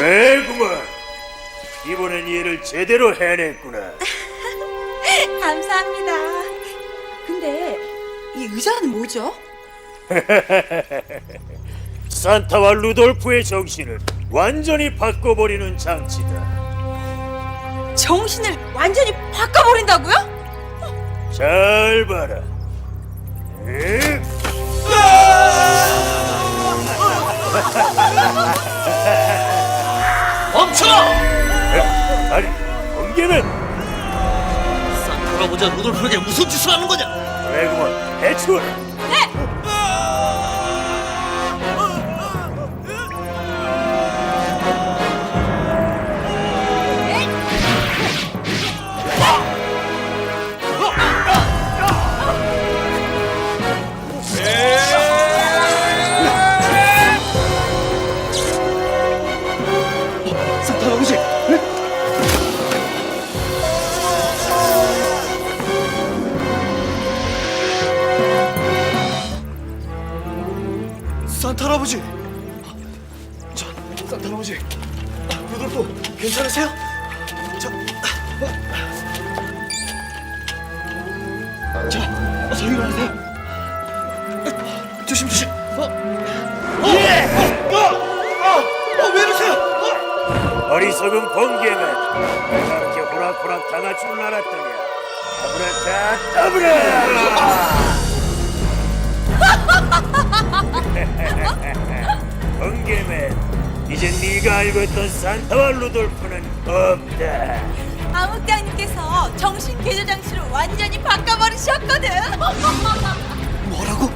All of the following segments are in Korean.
그래구만. 이번엔 얘를 제대로 해냈구나. 감사합니다. 근데 이 의자는 뭐죠? 산타와 루돌프의 정신을 완전히 바꿔버리는 장치다. 정신을 완전히 바꿔버린다고요? 잘 봐라. 에? 멈춰! 아니, 번개는 산타 할아버지와 루돌프에게 무슨 짓을 하는 거냐? 그래구만. 대추 산타 할아버지! 자, 산타 할아버지, 루돌프 괜찮으세요? 자, 자, 어서 일어나세요. 조심 조심. 어, 어, 어, 어, 어, 왜 이러세요? 어? 어리석은 번개는 내가 이렇게 호락호락 당할 줄 알았더냐. 아브라카 따브라! 이제 네가 알고 있던 산타와 루돌프는 없다. 아무장님께서 정신 개조 장치를 완전히 바꿔버리셨거든. 뭐라고?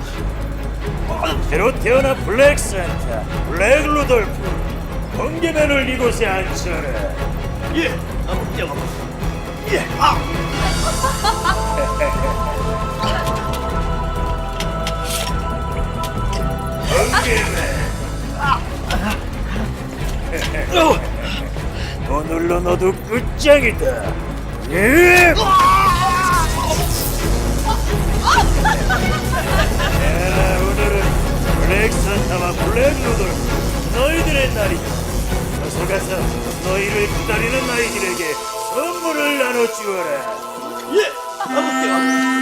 새로 태어난 블랙 산타, 블랙 루돌프. 번개맨을 이곳에 앉혀라. 예, 아무 영 예, 아, 오늘로 너도 끝장이다. 예! 야, 오늘은 블랙 산타와 블랙 루돌프 너희들의 날이다. 어서 가서 너희를 기다리는 아이들에게 선물을 나눠 주어라. 예, 아무 영